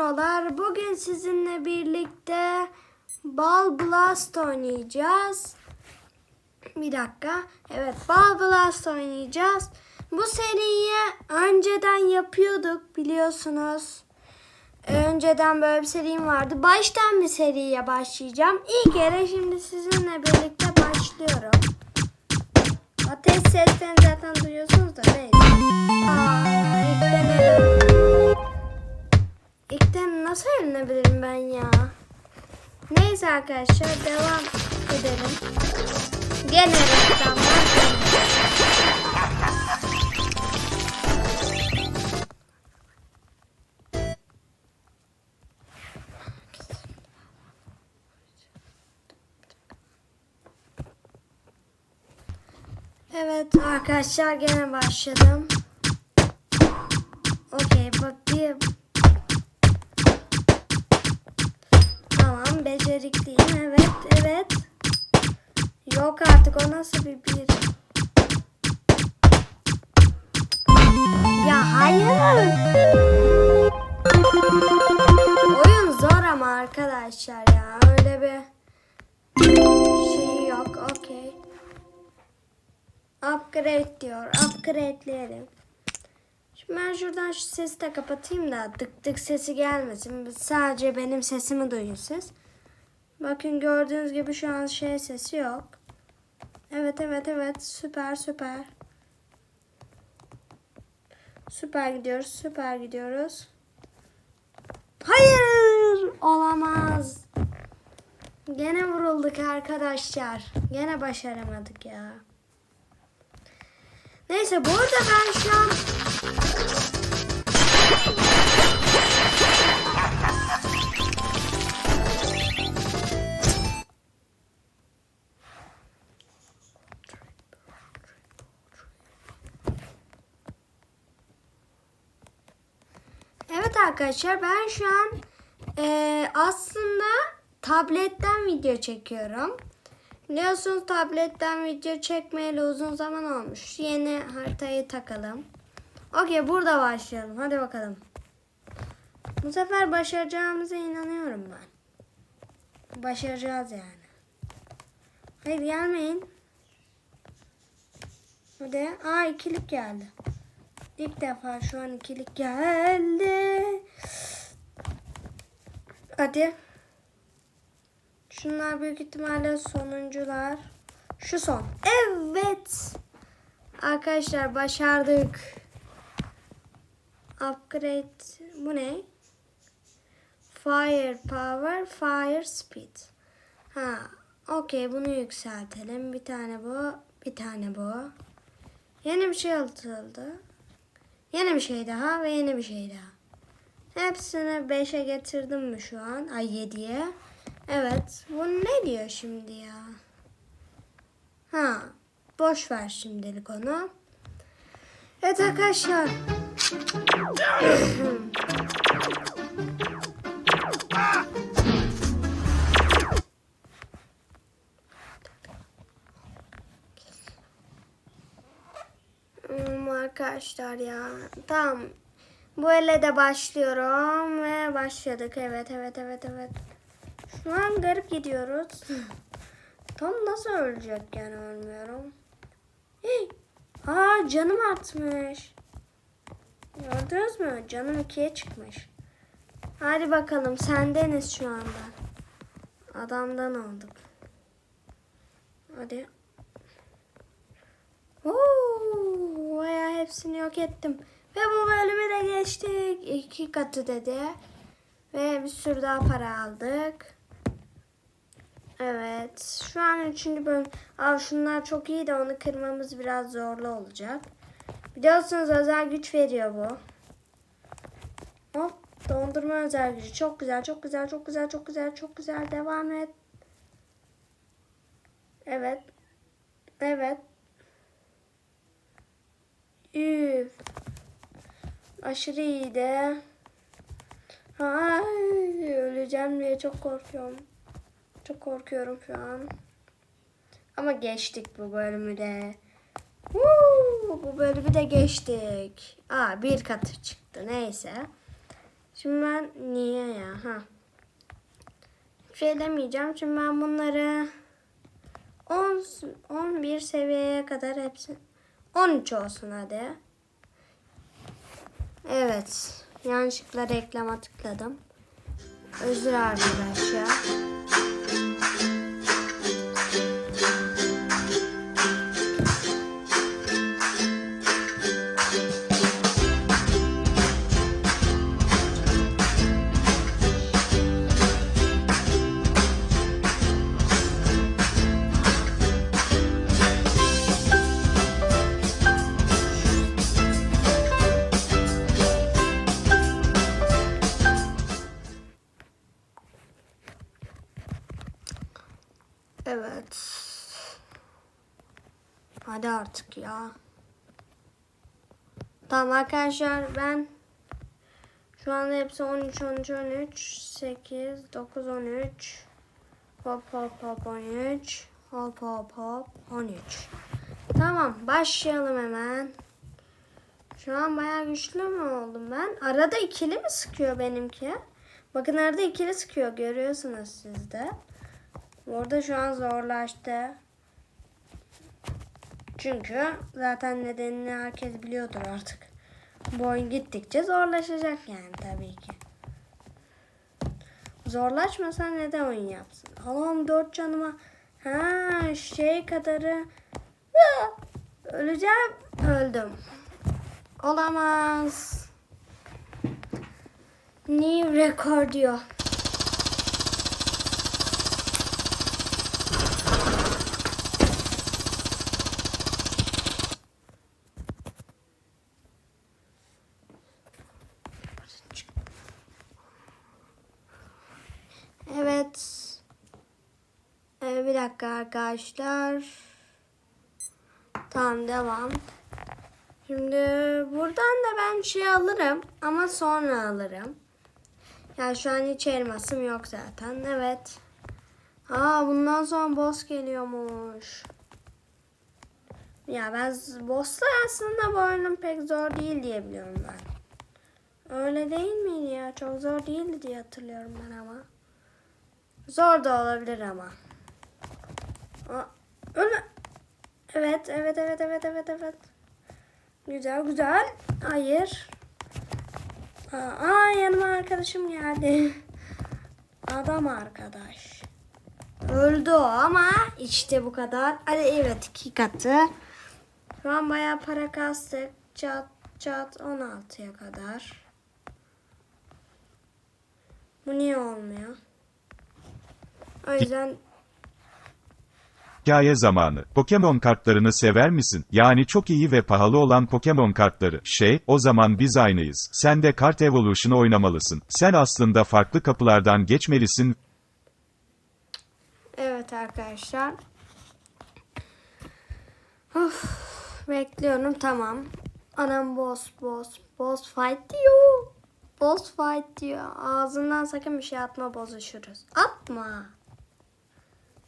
prolar. Bugün sizinle birlikte Ball Blast oynayacağız. Bir dakika. Evet Ball Blast oynayacağız. Bu seriyi önceden yapıyorduk biliyorsunuz. Önceden böyle bir serim vardı. Baştan bir seriye başlayacağım. İlk kere şimdi sizinle birlikte başlıyorum. Ateş seslerini zaten duyuyorsunuz da neyse. Aa, öyle- İlkten nasıl öğrenebilirim ben ya? Neyse arkadaşlar devam edelim. Gene reklamlar. Evet arkadaşlar gene başladım. Okey bak nasıl bir bir. Ya hayır. Oyun zor ama arkadaşlar ya öyle bir şey yok okey. Upgrade diyor. Upgrade'leyelim. Şimdi ben şuradan şu sesi de kapatayım da dık dık sesi gelmesin. Sadece benim sesimi duyun siz. Bakın gördüğünüz gibi şu an şey sesi yok. Evet evet evet süper süper. Süper gidiyoruz süper gidiyoruz. Hayır olamaz. Gene vurulduk arkadaşlar. Gene başaramadık ya. Neyse bu arada ben şu an arkadaşlar ben şu an eee, aslında tabletten video çekiyorum. Biliyorsunuz tabletten video çekmeyeli uzun zaman olmuş. Yeni haritayı takalım. Okey burada başlayalım. Hadi bakalım. Bu sefer başaracağımıza inanıyorum ben. Başaracağız yani. Hayır gelmeyin. Hadi. Aa ikilik geldi. İlk defa şu an ikilik geldi. Hadi. Şunlar büyük ihtimalle sonuncular. Şu son. Evet. Arkadaşlar başardık. Upgrade. Bu ne? Fire power, fire speed. Ha, okey bunu yükseltelim. Bir tane bu, bir tane bu. Yeni bir şey atıldı. Yeni bir şey daha ve yeni bir şey daha. Hepsini 5'e getirdim mi şu an? Ay 7'ye. Evet. Bu ne diyor şimdi ya? Ha. Boş ver şimdilik onu. Evet arkadaşlar. arkadaşlar ya. Tamam. Bu ele de başlıyorum ve başladık. Evet evet evet evet. Şu an garip gidiyoruz. Tam nasıl ölecekken ölmüyorum. Hey. Aa canım artmış. Gördünüz mü? Canım ikiye çıkmış. Hadi bakalım sendeniz şu anda. Adamdan olduk. Hadi. Oo, hepsini yok ettim. Ve bu bölümü de geçtik. İki katı dedi. Ve bir sürü daha para aldık. Evet. Şu an üçüncü bölüm. Aa, şunlar çok iyi de onu kırmamız biraz zorlu olacak. Biliyorsunuz özel güç veriyor bu. Hop. Dondurma özel gücü. Çok güzel, çok güzel, çok güzel, çok güzel, çok güzel. Devam et. Evet. Evet. Üf. Aşırı iyiydi. Ay, öleceğim diye çok korkuyorum. Çok korkuyorum şu an. Ama geçtik bu bölümü de. Woo, bu bölümü de geçtik. Aa bir katı çıktı neyse. Şimdi ben niye ya? Ha. Bir şey demeyeceğim. Şimdi ben bunları 10 11 seviyeye kadar hepsi 13 olsun hadi. Evet. Yanlışlıkla reklama tıkladım. Özür arkadaşlar. Hadi artık ya. Tamam arkadaşlar ben şu anda hepsi 13 13 13 8 9 13 hop hop hop 13 hop hop hop 13 Tamam başlayalım hemen. Şu an bayağı güçlü mü oldum ben? Arada ikili mi sıkıyor benimki? Bakın arada ikili sıkıyor görüyorsunuz siz de. Orada şu an zorlaştı. Çünkü zaten nedenini herkes biliyordur artık. Bu oyun gittikçe zorlaşacak yani tabii ki. Zorlaşmasa neden oyun yapsın? Allah'ım dört canıma ha şey kadarı Ah! öleceğim öldüm. Olamaz. New record diyor. Evet. Ee, bir dakika arkadaşlar. Tamam devam. Şimdi buradan da ben şey alırım ama sonra alırım. Yani şu an hiç elmasım yok zaten. Evet. Aa bundan sonra boss geliyormuş. Ya ben bosslar aslında bu oyunun pek zor değil diye biliyorum ben. Öyle değil miydi ya? Çok zor değildi diye hatırlıyorum ben ama. Zor da olabilir ama. Öyle. Evet, evet, evet, evet, evet, evet. Güzel, güzel. Hayır. Aa yanıma arkadaşım geldi. Adam arkadaş. Öldü o ama işte bu kadar. Hadi evet iki katı. Şu an bayağı para kastık. Çat çat 16'ya kadar. Bu niye olmuyor? O yüzden Hikaye zamanı. Pokemon kartlarını sever misin? Yani çok iyi ve pahalı olan Pokemon kartları. Şey, o zaman biz aynıyız. Sen de Kart Evolution oynamalısın. Sen aslında farklı kapılardan geçmelisin evet arkadaşlar. Of, bekliyorum tamam. Anam boss boss boss fight diyor. Boss fight diyor. Ağzından sakın bir şey atma bozuşuruz. Atma.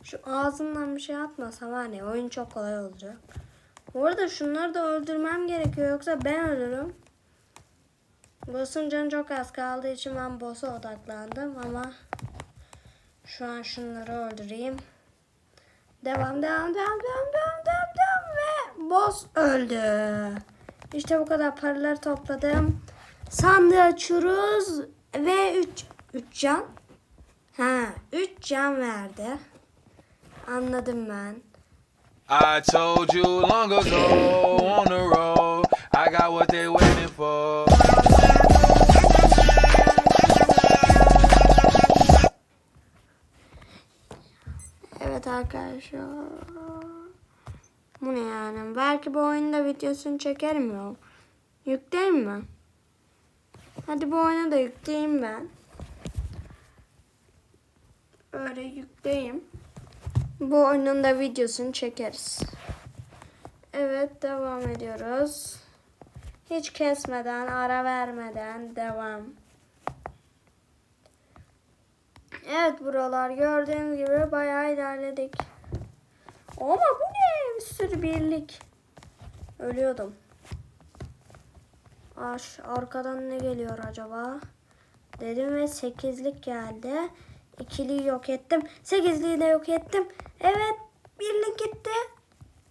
Şu ağzından bir şey atmasa var ya oyun çok kolay olacak. Bu arada şunları da öldürmem gerekiyor yoksa ben ölürüm. Boss'un canı çok az kaldığı için ben boss'a odaklandım ama şu an şunları öldüreyim. Devam devam devam devam devam devam devam ve boss öldü. İşte bu kadar paraları topladım. Sandığı açıyoruz ve 3 3 can. Ha, 3 can verdi. Anladım ben. I told you long ago on the road, I got what they waiting for. Evet arkadaşlar. Bu ne yani? Belki bu oyunda videosunu çekerim ya. Yükleyeyim mi? Hadi bu oyunu da yükleyeyim ben. Öyle yükleyeyim. Bu oyunun da videosunu çekeriz. Evet devam ediyoruz. Hiç kesmeden, ara vermeden devam. Evet buralar gördüğünüz gibi bayağı ilerledik. Ama bu ne? Bir sürü birlik. Ölüyordum. Aş, arkadan ne geliyor acaba? dedim ve sekizlik geldi. İkiliyi yok ettim. Sekizliyi de yok ettim. Evet birlik gitti.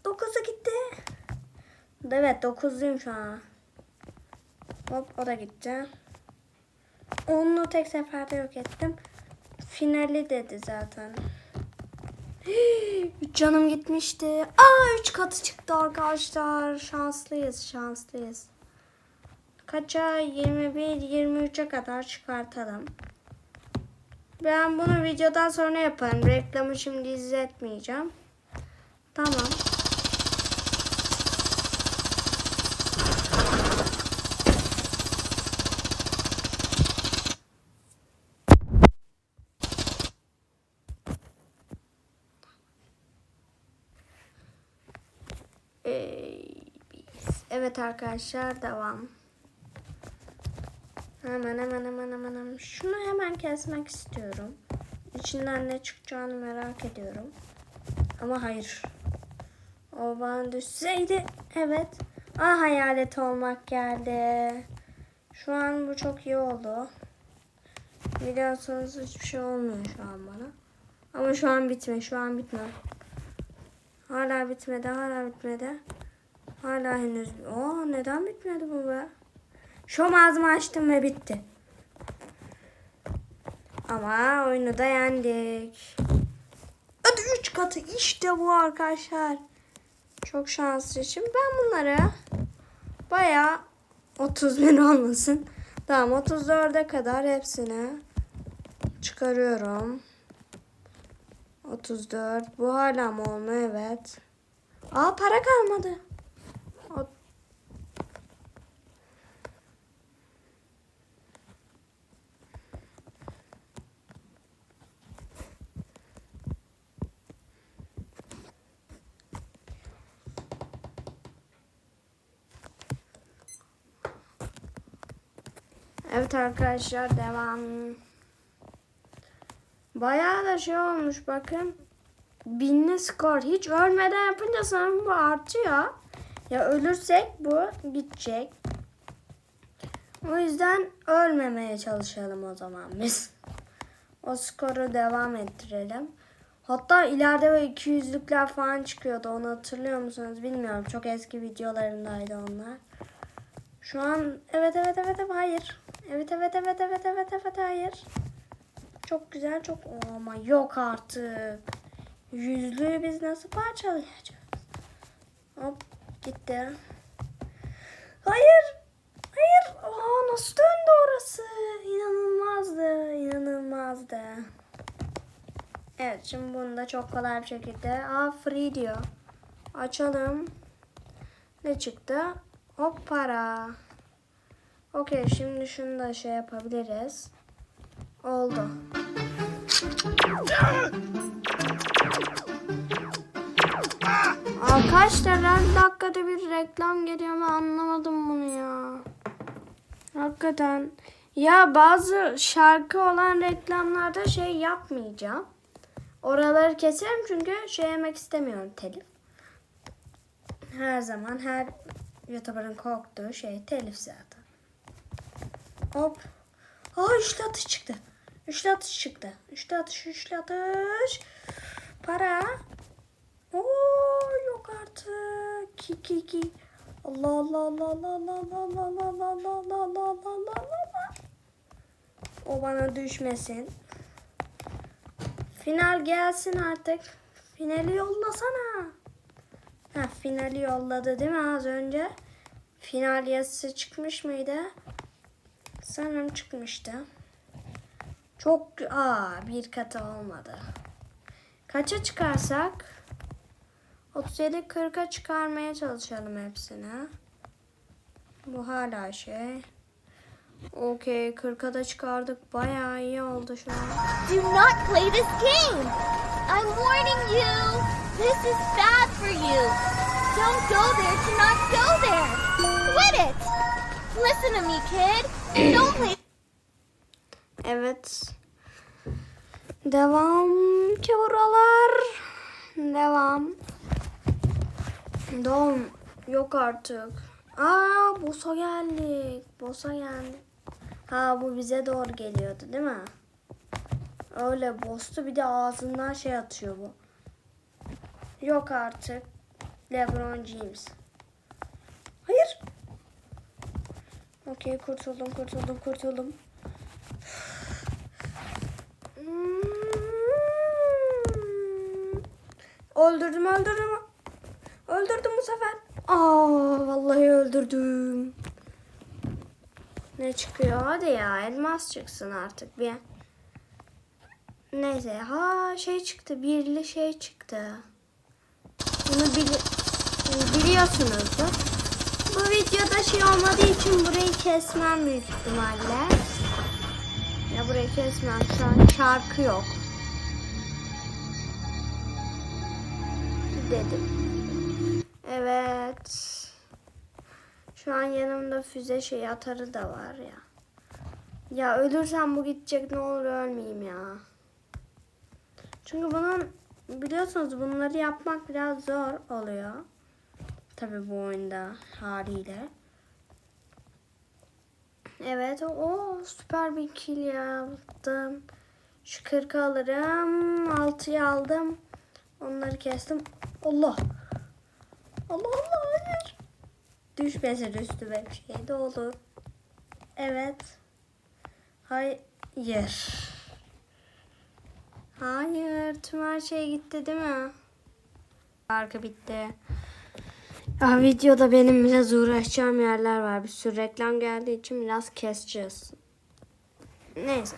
Dokuzu gitti. Evet dokuzluyum şu an. Hop o da gitti. Onu tek seferde yok ettim. Finali dedi zaten. Üç canım gitmişti. Aa üç katı çıktı arkadaşlar. Şanslıyız şanslıyız. Kaça 21 23'e kadar çıkartalım. Ben bunu videodan sonra yaparım. Reklamı şimdi izletmeyeceğim. Tamam. Evet arkadaşlar devam. Hemen hemen hemen hemen hemen. Şunu hemen kesmek istiyorum. İçinden ne çıkacağını merak ediyorum. Ama hayır. O bana düşseydi. Evet. Ah hayalet olmak geldi. Şu an bu çok iyi oldu. Biliyorsunuz hiçbir şey olmuyor şu an bana. Ama şu an bitme. Şu an bitme. Hala bitmedi. Hala bitmedi. Hala henüz. Aa neden bitmedi bu be? Şu ağzımı açtım ve bitti. Ama oyunu da yendik. Hadi 3 katı işte bu arkadaşlar. Çok şanslı. Şimdi ben bunları baya 30 bin olmasın. Tamam 34'e kadar hepsini çıkarıyorum. 34. Bu hala mı olmuyor? Evet. Aa para kalmadı. O- Evet arkadaşlar devam. Bayağı da şey olmuş bakın. Binli skor. Hiç ölmeden yapınca sanırım bu artıyor. Ya ölürsek bu gidecek. O yüzden ölmemeye çalışalım o zaman biz. O skoru devam ettirelim. Hatta ileride böyle 200'lükler falan çıkıyordu. Onu hatırlıyor musunuz bilmiyorum. Çok eski videolarındaydı onlar. Şu an evet evet evet hayır. Evet evet evet evet evet evet hayır. Çok güzel çok ama yok artık. Yüzlüğü biz nasıl parçalayacağız? Hop gitti. Hayır. Hayır. Aa, nasıl döndü orası? İnanılmazdı. inanılmazdı. Evet şimdi bunu da çok kolay bir şekilde. Aa free diyor. Açalım. Ne çıktı? Hop para. Okey şimdi şunu da şey yapabiliriz. Oldu. Arkadaşlar her dakikada bir reklam geliyor ben anlamadım bunu ya. Hakikaten. Ya bazı şarkı olan reklamlarda şey yapmayacağım. Oraları keserim çünkü şey yemek istemiyorum telif. Her zaman her YouTuber'ın korktuğu şey telif zaten. Hop. Aa üçlü atış çıktı. Üçlü atış çıktı. Üçlü atış, üçlü atış. Para. Oo yok artık. Ki ki ki. Allah Allah Allah Allah Allah Allah Allah Allah Allah Allah Allah Allah Allah Allah O bana düşmesin. Final gelsin artık. Finali yollasana. Ha finali yolladı değil mi az önce? Final yazısı çıkmış mıydı? Sanırım çıkmıştı. Çok aa bir katı olmadı. Kaça çıkarsak? 37 40'a çıkarmaya çalışalım hepsini. Bu hala şey. Okey 40'a da çıkardık. Bayağı iyi oldu şu an. Do not play this game. I'm warning you. This is bad for you. Don't go there to not go there. Quit it. Listen to me, kid. Evet. Devam ki. Devam. Devam. Yok artık. Aa boss'a geldik. Boss'a geldik. Ha bu bize doğru geliyordu değil mi? Öyle boss'tu bir de ağzından şey atıyor bu. Yok artık. LeBron James. Hayır. Okey kurtuldum kurtuldum kurtuldum. Hmm. Öldürdüm öldürdüm. Öldürdüm bu sefer. Aa vallahi öldürdüm. Ne çıkıyor? Hadi ya elmas çıksın artık bir. Neyse ha şey çıktı birli şey çıktı. Bunu bili biliyorsunuzdur. Bu videoda şey olmadığı için burayı kesmem büyük ihtimalle. Ya burayı kesmem şu an şarkı yok. Dedim. Evet. Şu an yanımda füze şey atarı da var ya. Ya ölürsem bu gidecek ne olur ölmeyeyim ya. Çünkü bunun biliyorsunuz bunları yapmak biraz zor oluyor. Tabi bu oyunda haliyle. Evet o süper bir kill yaptım. Şu 40 alırım. 6'yı aldım. Onları kestim. Allah. Allah Allah hayır. Düşmesin üstüme bir şey de olur. Evet. Hayır. Hayır. Tüm her şey gitti değil mi? Arka bitti. Ya videoda benim biraz uğraşacağım yerler var. Bir sürü reklam geldiği için biraz keseceğiz. Neyse.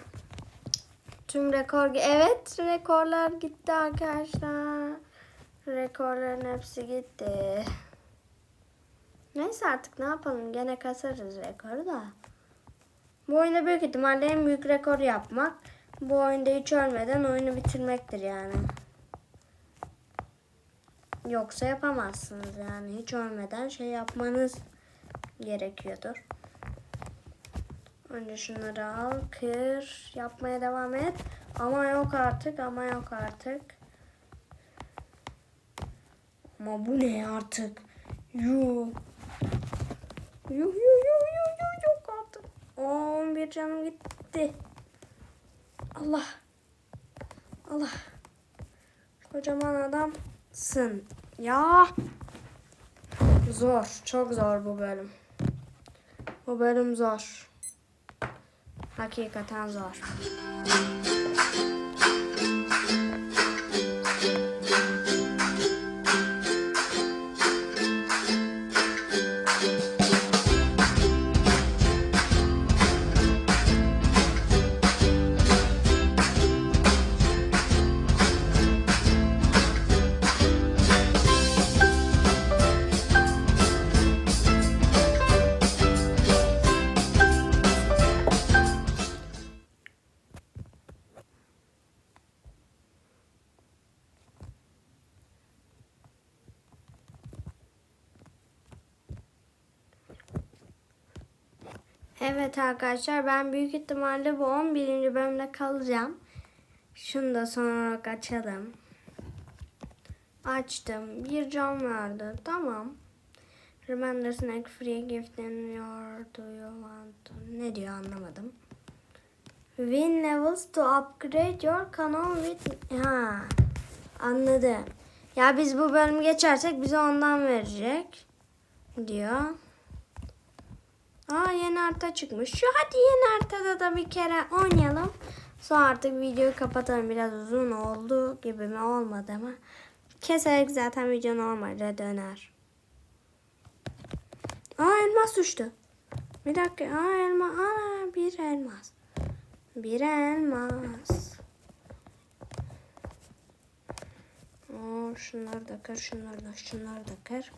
Tüm rekor... Evet rekorlar gitti arkadaşlar. Rekorların hepsi gitti. Neyse artık ne yapalım. Gene kasarız rekoru da. Bu oyunda büyük ihtimalle en büyük rekor yapmak. Bu oyunda hiç ölmeden oyunu bitirmektir yani. Yoksa yapamazsınız yani. Hiç ölmeden şey yapmanız gerekiyordur. Önce şunları al, kır, yapmaya devam et. Ama yok artık, ama yok artık. Ama bu ne artık? Yuh. Yuh yuh yuh yuh yuh yok artık. 11 canım gitti. Allah. Allah. Kocaman adamsın. Ya. Zor. Çok zor bu bölüm. Bu bölüm zor. Hakikaten zor. Evet arkadaşlar ben büyük ihtimalle bu 11. bölümde kalacağım. Şunu da son olarak açalım. Açtım. Bir cam vardı. Tamam. Remember snack free gift in your do you want. Ne diyor anlamadım. Win levels to upgrade your canon with... Ha. Anladım. Ya biz bu bölümü geçersek bize ondan verecek. Diyor. Aa yeni harita çıkmış. Şu hadi yeni haritada da bir kere oynayalım. Sonra artık videoyu kapatalım. Biraz uzun oldu gibi mi olmadı ama. Keserek zaten video normalde döner. Aa elmas düştü. Bir dakika. Aa elma. Aa bir elmas. Bir elmas. Aa, şunları da kır, şunları da, şunları da kır.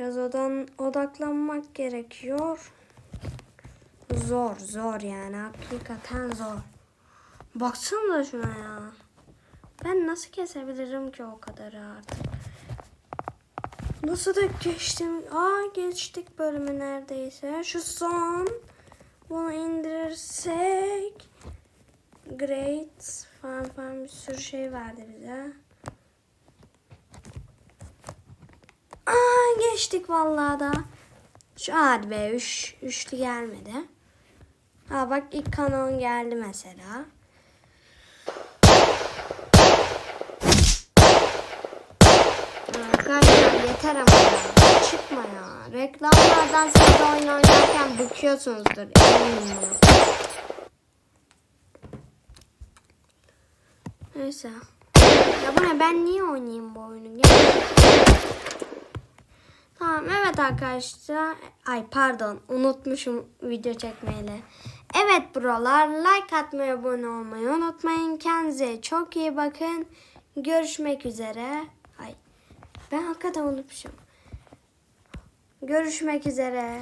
Biraz odan odaklanmak gerekiyor. Zor, zor yani. Hakikaten zor. Baksana şuna ya. Ben nasıl kesebilirim ki o kadarı artık? Nasıl da geçtim? Aa geçtik bölümü neredeyse. Şu son. Bunu indirirsek. Great. Falan falan bir sürü şey verdi bize. Aa, geçtik vallahi da. Şu hadi be üç, üçlü gelmedi. Ha bak ilk kanon geldi mesela. Arkadaşlar yeter ama ya. Çıkma ya. Reklamlardan siz de oyun oynarken bıkıyorsunuzdur. Eminim. Neyse. Ya bu ne ben niye oynayayım bu oyunu? Gel. Tamam evet arkadaşlar. Ay pardon unutmuşum video çekmeyle. Evet buralar like atmayı abone olmayı unutmayın. Kendinize çok iyi bakın. Görüşmek üzere. Ay ben hakikaten unutmuşum. Görüşmek üzere.